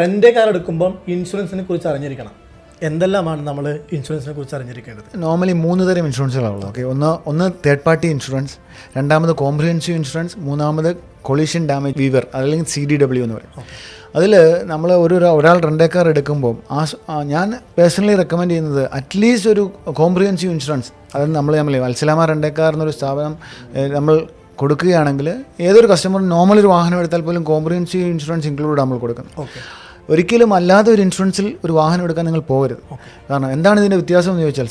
Rent car എടുക്കുമ്പം ഇൻഷുറൻസിനെ കുറിച്ച് അറിഞ്ഞിരിക്കണം. എന്തെല്ലാമാണ് നമ്മൾ ഇൻഷുറൻസിനെ കുറിച്ച് അറിഞ്ഞിരിക്കേണ്ടത്? നോർമലി മൂന്ന് തരം ഇൻഷുറൻസുകളാണുള്ളത് ഓക്കെ ഒന്ന് ഒന്ന് തേർഡ് പാർട്ടി ഇൻഷുറൻസ് രണ്ടാമത് കോംപ്രിഹെൻസീവ് ഇൻഷുറൻസ് മൂന്നാമത് കൊളീഷൻ ഡാമേജ് വീവർ അല്ലെങ്കിൽ സി ഡി ഡബ്ല്യു എന്ന് പറയും. അതിൽ നമ്മൾ ഒരു ഒരാൾ റെന്റേ കാർ എടുക്കുമ്പോൾ ആ ഞാൻ പേഴ്സണലി റെക്കമെൻഡ് ചെയ്യുന്നത് അറ്റ്ലീസ്റ്റ് ഒരു കോംപ്രിഹെൻസീവ് ഇൻഷുറൻസ് അത് നമ്മൾ നമ്മൾ വത്സലാമ റെന്റേ കാർ എന്നൊരു സ്ഥാപനം നമ്മൾ കൊടുക്കുകയാണെങ്കിൽ ഏതൊരു കസ്റ്റമർ നോർമൽ ഒരു വാഹനം എടുത്താൽ പോലും കോംപ്രിഹെൻസീവ് ഇൻഷുറൻസ് ഇൻക്ലൂഡ് നമ്മൾ കൊടുക്കുന്നത്. ഓക്കെ ഒരിക്കലും അല്ലാതെ ഒരു ഇൻഷുറൻസിൽ ഒരു വാഹനം എടുക്കാൻ നിങ്ങൾ പോകരുത്. കാരണം എന്താണ് ഇതിന്റെ വ്യത്യാസം എന്ന് ചോദിച്ചാൽ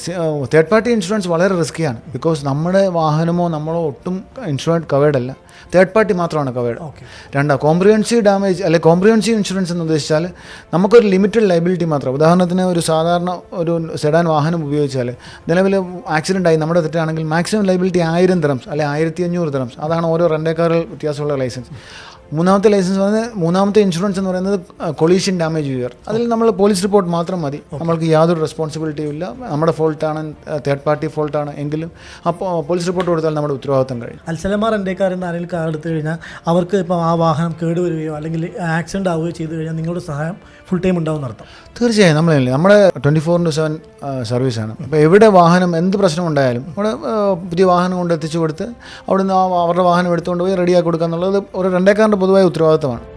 തേർഡ് പാർട്ടി ഇൻഷുറൻസ് വളരെ റിസ്ക്കിയാണ് ബിക്കോസ് നമ്മുടെ വാഹനമോ നമ്മളോ ഒട്ടും ഇൻഷുറൻസ് കവേർഡ് അല്ല. തേർഡ് പാർട്ടി മാത്രമാണ് കവേർഡ് ഓക്കെ രണ്ടാ കോംപ്രിഹെൻസീവ് ഡാമേജ് അല്ലെ കോംപ്രിഹെൻസീവ് ഇൻഷുറൻസ് എന്ന് ഉദ്ദേശിച്ചാൽ നമുക്കൊരു ലിമിറ്റഡ് ലൈബിലിറ്റി മാത്രം. ഉദാഹരണത്തിന് ഒരു സാധാരണ ഒരു സെഡാൻ വാഹനം ഉപയോഗിച്ചാൽ നിലവിൽ ആക്സിഡന്റ് ആയി നമ്മുടെ തെറ്റാണെങ്കിൽ മാക്സിമം ലൈബിലിറ്റി ആയിരം തരംസ് അല്ലെ ആയിരത്തി അഞ്ഞൂറ് തരംസ് അതാണ് ഓരോ റെൻഡേക്കാറിൽ വ്യത്യാസമുള്ള ലൈസൻസ് മൂന്നാമത്തെ ലൈസൻസ് പറയുന്നത് മൂന്നാമത്തെ ഇൻഷുറൻസ് എന്ന് പറയുന്നത് കൊളീഷൻ ഡാമേജ് വിയർ അതിൽ നമ്മൾ പോലീസ് റിപ്പോർട്ട് മാത്രം മതി. നമ്മൾക്ക് യാതൊരു റെസ്പോൺസിബിലിറ്റിയും ഇല്ല. നമ്മുടെ ഫോൾട്ടാണ് തേർഡ് പാർട്ടി ഫോൾട്ടാണ് എങ്കിലും അപ്പോൾ പോലീസ് റിപ്പോർട്ട് കൊടുത്താൽ നമ്മുടെ ഉത്തരവാദിത്തം കഴിയും. അൽസലമാർ എന്റെ കാര്യം ആരെങ്കിലും കാർ എടുത്തു കഴിഞ്ഞാൽ അവർക്ക് ഇപ്പോൾ ആ വാഹനം കേടുവരികയോ അല്ലെങ്കിൽ ആക്സിഡന്റ് ആവുകയോ ചെയ്തു കഴിഞ്ഞാൽ നിങ്ങളുടെ സഹായം ഫുൾ ടൈം ഉണ്ടാവും എന്നർത്ഥം തീർച്ചയായും. നമ്മളല്ലേ നമ്മുടെ ട്വന്റി ഫോർ ഇന്റു സെവൻ സർവീസാണ് അപ്പോൾ എവിടെ വാഹനം എന്ത് പ്രശ്നം ഉണ്ടായാലും അവിടെ പുതിയ വാഹനം കൊണ്ട് എത്തിച്ചു കൊടുത്ത് അവിടുന്ന് അവരുടെ വാഹനം എടുത്തുകൊണ്ട് പോയി റെഡിയാക്കി കൊടുക്കുക എന്നുള്ളത് ഒരു രണ്ടേക്കാരന്റെ പൊതുവായ ഉത്തരവാദിത്തമാണ്.